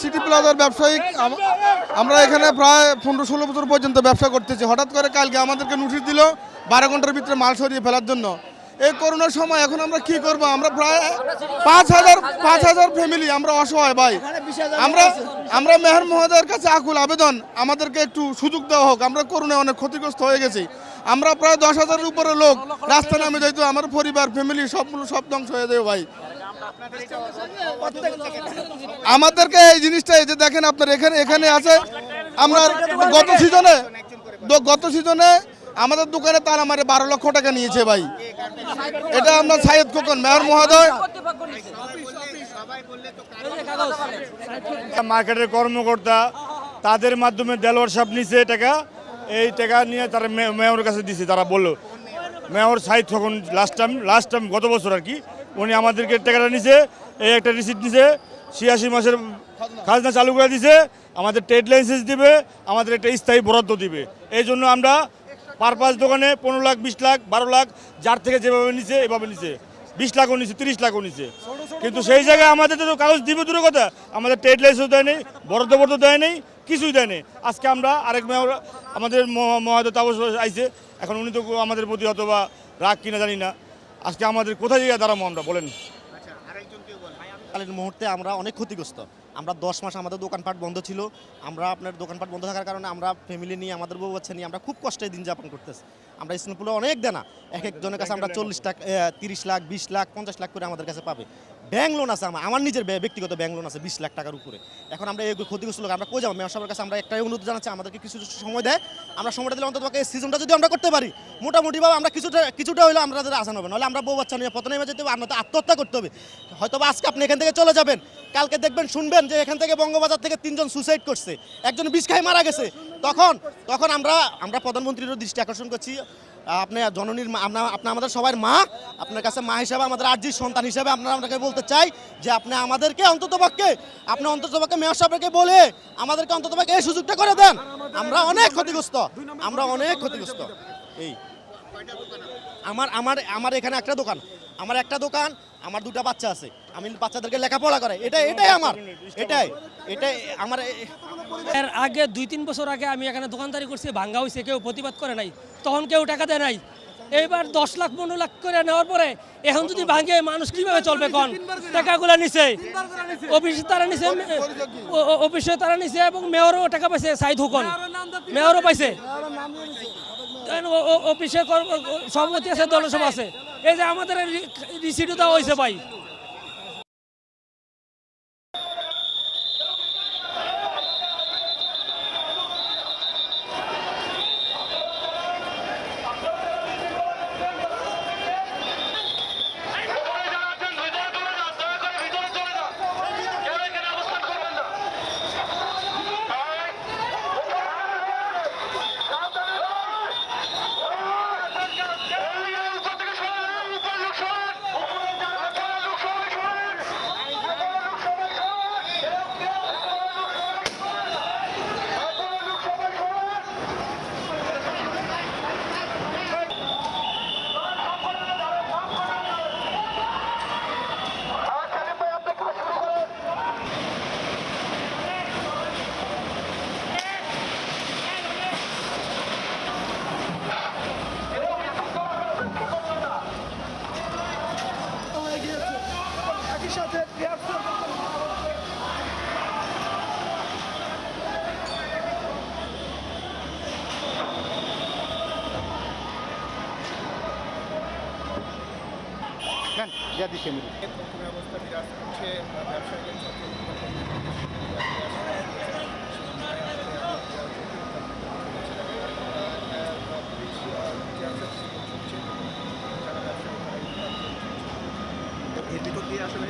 City প্লাজার ব্যবসায়িক আমরা এখানে প্রায় পনেরো ষোলো বছর পর্যন্ত ব্যবসা করতেছি। হঠাৎ করে কালকে আমাদেরকে নোটিশ দিল বারো ঘণ্টার ভিতরে মাল সরিয়ে ফেলার জন্য। এই করোনার সময় এখন আমরা কি করব? আমরা প্রায় পাঁচ হাজার পাঁচ হাজার ফ্যামিলি আমরা অসহায় ভাই। আমরা আমরা মেহর মহোদয়ের কাছে আকুল আবেদন। আমাদেরকে একটু সুযোগ দেওয়া হোক। আমরা করোনায় অনেক ক্ষতিগ্রস্ত হয়ে গেছি। আমরা প্রায় দশ হাজারের উপরে লোক রাস্তা নামে যাইতো। আমার পরিবার ফ্যামিলি সব সব ধ্বংস হয়ে যাবে ভাই। আমাদেরকে এই জিনিসটা এই যে দেখেন আপনার এখানে এখানে আছে, আমরা গত সিজনে গত সিজনে আমাদের দোকানে তার মারে বারো লক্ষ টাকা নিয়েছে ভাই। এটা আমরা সাইদ খোকন, মেয়র মহোদয়। মার্কেটের কর্মকর্তা, তাদের মাধ্যমে দেলোয়ার সাহেব নিছে টাকা, এই টাকা নিয়ে তারা মেয়রের কাছে দিছে, তারা বলল, মেয়র সাইদ তখন লাস্ট টাইম লাস্ট টাইম গত বছর আর কি উনি আমাদেরকে টাকাটা নিছে, এই একটা রিসিপ্ট নিছে, ছিয়াশি মাসের খাজনা চালু করে দিছে, আমাদের ট্রেড লাইসেন্স দিবে, আমাদের একটা স্থায়ী বরাদ্দ দিবে। এই জন্য আমরা পার পাঁচ দোকানে পনেরো লাখ, বিশ লাখ, বারো লাখ, যার থেকে যেভাবে নিছে, এভাবে নিছে। বিশ লাখও নিছে, তিরিশ লাখও নিছে। কিন্তু সেই জায়গায় আমাদের তো কাগজ দিবে দূরের কথা। আমাদের ট্রেড লাইসেন্স দেয় নেই, বরাদ্দ বরাদ্দ দেয় নেই, কিছুই দেয় নেই। আজকে আমরা আরেক মেয়র, আমাদের মহাদেব তাবস আইছে। এখন উনি তো আমাদের প্রতি হয়তো বা রাগ কিনা জানি না। আজকে আমাদের কোথায় যাই দাঁড়াবো আমরা? বলেন। কালীন মুহূর্তে আমরা অনেক ক্ষতিগ্রস্ত। আমরা দশ মাস আমাদের দোকানপাট বন্ধ ছিল। আমরা আপনার দোকানপাট বন্ধ থাকার কারণে আমরা ফ্যামিলি নিয়ে, আমাদের বউ বাচ্চা নিয়ে আমরা খুব কষ্টে দিন যাপন করতেছি। আমরা স্কুলপুলে অনেক দেনা। এক একজনের কাছে আমরা চল্লিশ লাখ তিরিশ লাখ, বিশ লাখ, পঞ্চাশ লাখ করে আমাদের কাছে পাবে। ব্যাংক লোন আছে আমার আমার নিজের ব্যা- ব্যক্তিগত ব্যাংক লোন আছে বিশ লাখ টাকার উপরে। এখন আমরা এই ক্ষতিগ্রস্ত লোক, আমরা কই যাব? মেয়র সাহেবের কাছে আমরা একটাই অনুরোধ জানাচ্ছি, আমাদেরকে কিছু সময় দেয়। আমরা সময়টা দিলে অন্তত এই সিজনটা যদি আমরা করতে পারি, মোটামুটিভাবে আমরা কিছুটা কিছুটা হলেও আমাদের আসান হবে। নাহলে আমরা বউ বাচ্চা নিয়ে পতনে নেমে যেতে হবে, আমরা তো আত্মহত্যা করতে হবে। হয়তো আজকে আপনি এখান থেকে চলে যাবেন কালকে দেখবেন, শুনবেন যে এখান থেকে বঙ্গবাজার থেকে তিনজন সুসাইড করছে। একজন বিষ খাই মারা গেছে। তখন তখন আমরা আমরা প্রধানমন্ত্রীরও দৃষ্টি আকর্ষণ করছি। আপনি জননীর মা আপনার আমাদের সবার মা, আপনার কাছে মা হিসাবে আমাদের আর্জির সন্তান হিসাবে আপনারা আপনাকে বলতে চাই যে আপনি আমাদেরকে অন্তত পক্ষে আপনি অন্তত পক্ষে মেয়র সাহেবকে বলে আমাদেরকে অন্তত পক্ষে এই সুযোগটা করে দেন। আমরা অনেক ক্ষতিগ্রস্ত। আমরা অনেক ক্ষতিগ্রস্ত। এই। আমার আমার আমার এখানে একটা দোকান। আমার একটা দোকান আমার দুটা বাচ্চা আছে। আমি বাচ্চাদেরকে লেখাপড়া করে এটাই এটাই আমার। এটাই। এটাই আমার এর আগে দুই তিন বছর আগে আমি এখানে দোকানদারি করছি ভাঙ্গা হয়েছে কেউ প্রতিবাদ করে নাই। তখন কেউ টাকা দেয় নাই। এইবার দশ লাখ পনেরো লাখ করে নেওয়ার পরে এখন যদি ভাঙে মানুষ কীভাবে চলবে কোন? টাকাগুলো নিছে। অফিসে তারা নিছে অফিসে তারা নিছে এবং মেয়রও টাকা পাইছে সাইদ হুকন মেয়রও পাইছে। অফিসে সভাপতি আছে দলসভা আছে। এই যে আমাদের রিসিটও দেওয়া হয়েছে ভাই। ব্যবস্থা বিরাজ করছে ব্যবসায়ীদের এর ভিতর দিয়ে আসলে?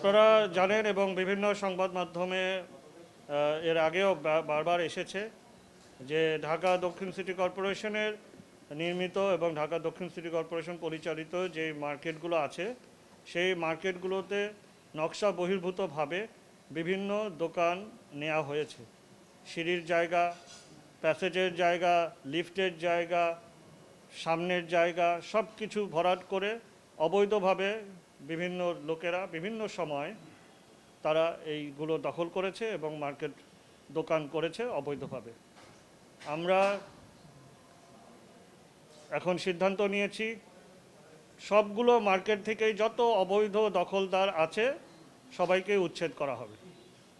আপনারা জানেন এবং বিভিন্ন সংবাদ মাধ্যমে এর আগেও বারবার এসেছে যে ঢাকা দক্ষিণ সিটি কর্পোরেশনের নির্মিত এবং ঢাকা দক্ষিণ সিটি কর্পোরেশন পরিচালিত যে মার্কেটগুলো আছে, সেই মার্কেটগুলোতে নকশা বহির্ভূতভাবে বিভিন্ন দোকান নেওয়া হয়েছে। সিঁড়ির জায়গা, প্যাসেজের জায়গা, লিফটের জায়গা, সামনের জায়গা সব কিছু ভরাট করে অবৈধভাবে বিভিন্ন লোকেরা বিভিন্ন সময় তারা এইগুলো দখল করেছে এবং মার্কেট দোকান করেছে অবৈধভাবে। আমরা এখন সিদ্ধান্ত নিয়েছি, সবগুলো মার্কেট থেকেই যত অবৈধ দখলদার আছে, সবাইকে উচ্ছেদ করা হবে।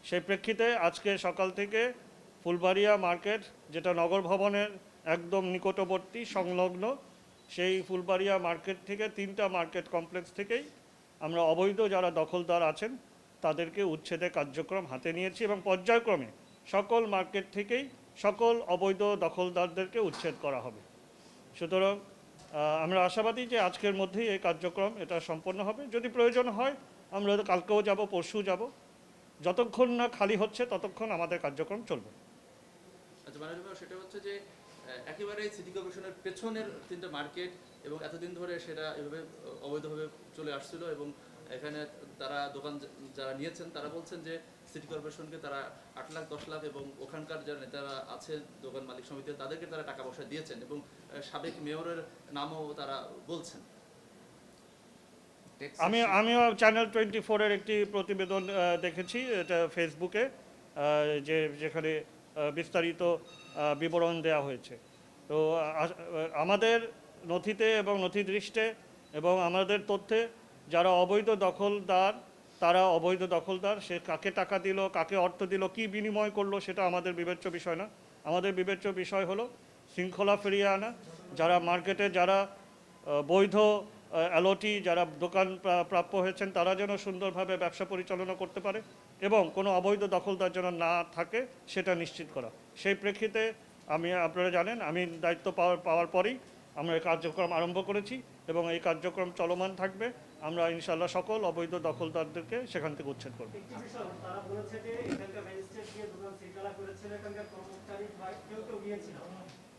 সেই প্রেক্ষিতে আজকে সকাল থেকে ফুলবাড়িয়া মার্কেট, যেটা নগর ভবনের একদম নিকটবর্তী, সংলগ্ন, সেই ফুলবাড়িয়া মার্কেট থেকে তিনটা মার্কেট কমপ্লেক্স থেকেই আমরা অবৈধ যারা দখলদার আছেন, তাদেরকে উচ্ছেদের কার্যক্রম হাতে নিয়েছি এবং পর্যায়ক্রমে সকল মার্কেট থেকেই সকল অবৈধ দখলদারদেরকে উচ্ছেদ করা হবে। সুতরাং আমরা আশাবাদী যে আজকের মধ্যেই এই কার্যক্রম এটা সম্পন্ন হবে। যদি প্রয়োজন হয়, আমরা কালকেও যাব, পরশু যাব। যতক্ষণ না খালি হচ্ছে, ততক্ষণ আমাদের কার্যক্রম চলবে। আচ্ছা সেটা হচ্ছে যে আহ, একেবারে সিটি কর্পোরেশনের পেছনের তিনটা মার্কেট এবং এতদিন ধরে সেটা এভাবে অবৈধভাবে চলে আসছিল এবং এখানে তারা দোকান যারা নিয়েছেন তারা বলছেন যে সিটি কর্পোরেশনকে তারা আট লাখ দশ লাখ এবং ওখানকার যারা নেতারা আছে দোকান মালিক সমিতি তাদেরকে তারা টাকা পয়সা দিয়েছেন এবং সাবেক মেয়রের নামও তারা বলছেন। আমি আমিও চ্যানেল টোয়েন্টি ফোরের একটি প্রতিবেদন দেখেছি এটা ফেসবুকে আহ, যে যেখানে বিস্তারিত বিবরণ দেওয়া হয়েছে। তো আমাদের নথিতে এবং নথি দৃষ্টে এবং আমাদের তথ্যে যারা অবৈধ দখলদার, তারা অবৈধ দখলদার, সে কাকে টাকা দিল, কাকে অর্থ দিল, কি বিনিময় করল, সেটা আমাদের বিবেচ্য বিষয় না। আমাদের বিবেচ্য বিষয় হলো শৃঙ্খলা ফিরিয়ে আনা। যারা মার্কেটে যারা বৈধ অ্যালোটি, যারা দোকান প্রাপ্য হয়েছেন, তারা যেন সুন্দরভাবে ব্যবসা পরিচালনা করতে পারে এবং কোনো অবৈধ দখলদার যেন না থাকে, সেটা নিশ্চিত করা। সেই প্রেক্ষিতে আমি আপনারা জানেন আমি দায়িত্ব পাওয়ার পাওয়ার পরেই আমরা এই কার্যক্রম আরম্ভ করেছি এবং এই কার্যক্রম চলমান থাকবে। আমরা ইনশাল্লাহ সকল অবৈধ দখলদারদেরকে সেখান থেকে উচ্ছেদ করব। একটি বিষয় তারা বলেছে যে এখানকার ম্যাজিস্ট্রেট গিয়ে দোকান শৃঙ্খলা করেছিল এখানকার কর্মচারী বা কেউ কেউ গিয়েছিল।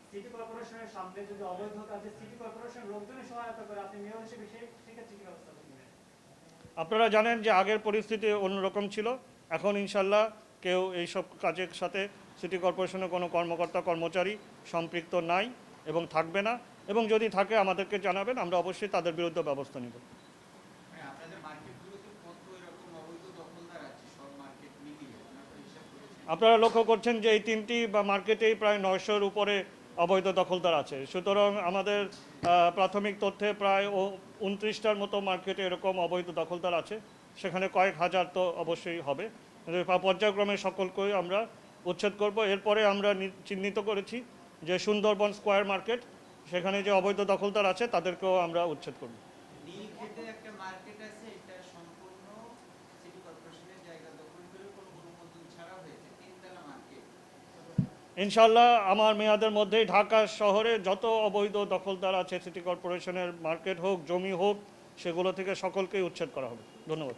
সিটি কর্পোরেশনের সামনে যদি অবৈধ কাজে সিটি কর্পোরেশন লোকজনের সহায়তা করে আপনি মেয়র হিসেবে সেই সেক্ষেত্রে কি ব্যবস্থা আপনারা জানেন যে আগের পরিস্থিতি অন্যরকম ছিল। এখন ইনশাল্লাহ কেউ এইসব কাজের সাথে সিটি কর্পোরেশনের কোনো কর্মকর্তা কর্মচারী সম্পৃক্ত নাই এবং থাকবে না। এবং যদি থাকে আমাদেরকে জানাবেন আমরা অবশ্যই তাদের বিরুদ্ধে ব্যবস্থা নেব। করেছেন। আপনারা লক্ষ্য করছেন যে এই তিনটি বা মার্কেটেই প্রায় নয়শোর উপরে অবৈধ দখলদার আছে। সুতরাং আমাদের প্রাথমিক তথ্যে প্রায় ও উনত্রিশটার মতো মার্কেটে এরকম অবৈধ দখলদার আছে। সেখানে কয়েক হাজার তো অবশ্যই হবে। পর্যায়ক্রমে সকলকেই আমরা উচ্ছেদ করব। এরপরে আমরা চিহ্নিত করেছি যে সুন্দরবন স্কোয়ার মার্কেট সেখানে যে অবৈধ দখলদার আছে তাদেরকেও আমরা উচ্ছেদ করব। ইনশাল্লাহ আমার মেয়াদের মধ্যেই ঢাকা শহরে যত অবৈধ দখলদার আছে সিটি কর্পোরেশনের মার্কেট হোক জমি হোক সেগুলো থেকে সকলকেই উচ্ছেদ করা হবে। ধন্যবাদ।